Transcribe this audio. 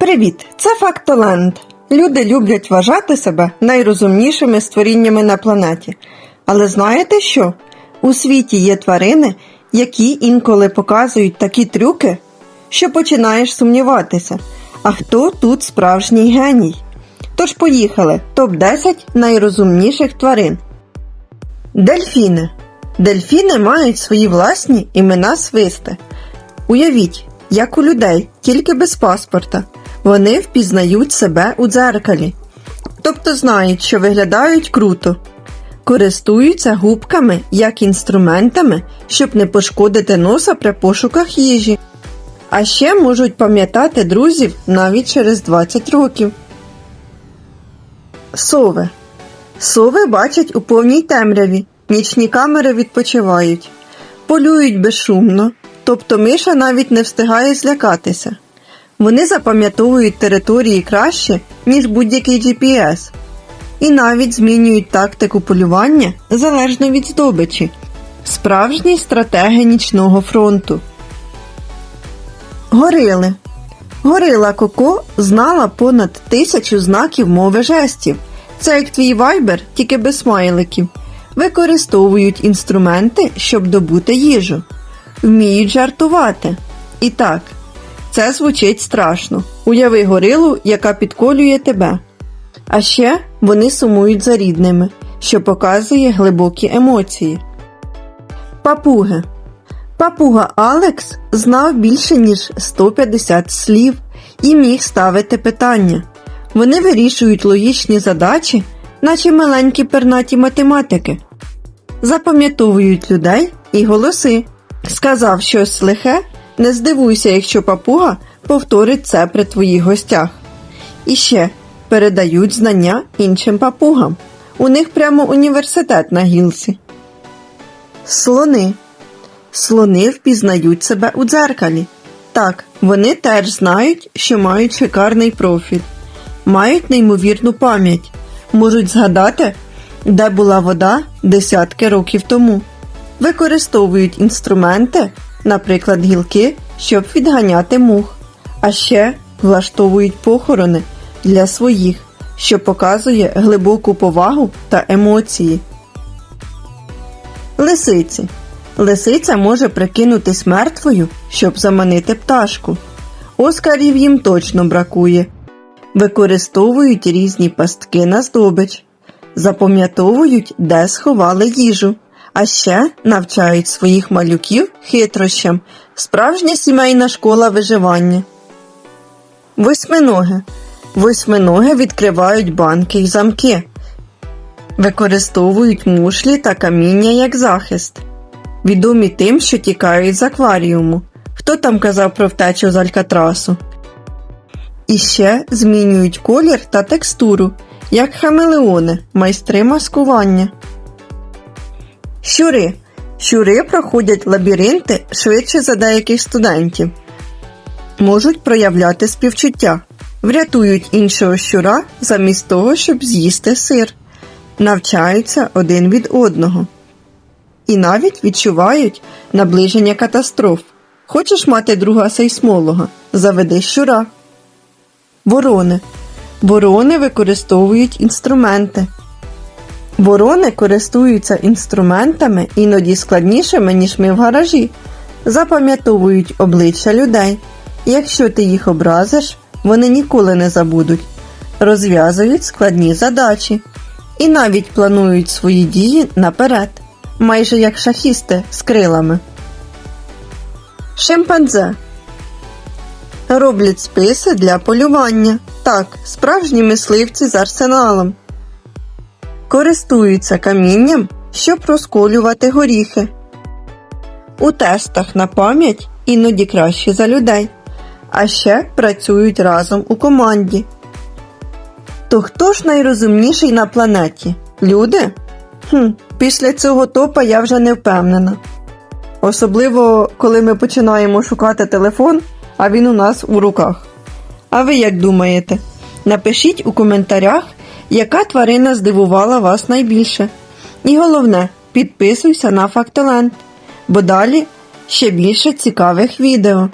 Привіт! Це Фактоленд. Люди люблять вважати себе найрозумнішими створіннями на планеті. Але знаєте що? У світі є тварини, які інколи показують такі трюки, що починаєш сумніватися. А хто тут справжній геній? Тож поїхали топ-10 найрозумніших тварин. Дельфіни. Дельфіни мають свої власні імена свисти. Уявіть, як у людей, тільки без паспорта. Вони впізнають себе у дзеркалі. Тобто знають, що виглядають круто. Користуються губками як інструментами, щоб не пошкодити носа при пошуках їжі. А ще можуть пам'ятати друзів навіть через 20 років. Сови. Сови бачать у повній темряві, нічні камери відпочивають, полюють безшумно, тобто миша навіть не встигає злякатися. Вони запам'ятовують території краще, ніж будь-який GPS, і навіть змінюють тактику полювання залежно від здобичі. Справжні стратеги нічного фронту. Горили. Горила Коко знала понад тисячу знаків мови жестів. Це як твій вайбер, тільки без смайликів. Використовують інструменти, щоб добути їжу. Вміють жартувати. І так, це звучить страшно. Уяви горилу, яка підколює тебе. А ще вони сумують за рідними, що показує глибокі емоції. Папуги. Папуга Алекс знав більше ніж 150 слів і міг ставити питання. Вони вирішують логічні задачі, наче маленькі пернаті математики. Запам'ятовують людей і голоси. Сказав щось лихе, не здивуйся, якщо папуга повторить це при твоїх гостях. І ще передають знання іншим папугам. У них прямо університет на гілці. Слони. Слони впізнають себе у дзеркалі. Так, вони теж знають, що мають шикарний профіль, мають неймовірну пам'ять, можуть згадати, де була вода десятки років тому. Використовують інструменти, наприклад, гілки, щоб відганяти мух, а ще влаштовують похорони для своїх, що показує глибоку повагу та емоції. Лисиці. Лисиця може прикинутись мертвою, щоб заманити пташку. Оскарів їм точно бракує. Використовують різні пастки на здобич, запам'ятовують, де сховали їжу, а ще навчають своїх малюків хитрощам, справжня сімейна школа виживання. Восьминоги. Восьминоги відкривають банки й замки, використовують мушлі та каміння як захист. Відомі тим, що тікають з акваріуму. Хто там казав про втечу з Алькатрасу? І ще змінюють колір та текстуру, як хамелеони, майстри маскування. Щури. Щури проходять лабіринти швидше за деяких студентів. Можуть проявляти співчуття, врятують іншого щура замість того, щоб з'їсти сир, навчаються один від одного і навіть відчувають наближення катастроф. Хочеш мати друга сейсмолога? Заведи щура. Ворони. Ворони використовують інструменти. Ворони користуються інструментами іноді складнішими, ніж ми в гаражі. Запам'ятовують обличчя людей. Якщо ти їх образиш, вони ніколи не забудуть. Розв'язують складні задачі і навіть планують свої дії наперед майже як шахісти з крилами. Шимпанзе роблять списи для полювання. Так, справжні мисливці з арсеналом. Користуються камінням, щоб розколювати горіхи. У тестах на пам'ять іноді краще за людей, а ще працюють разом у команді. То хто ж найрозумніший на планеті? Люди? Хм, Після цього топа я вже не впевнена. Особливо, коли ми починаємо шукати телефон, а він у нас у руках. А ви як думаєте? Напишіть у коментарях, яка тварина здивувала вас найбільше. І головне, підписуйся на Фактолент, бо далі ще більше цікавих відео.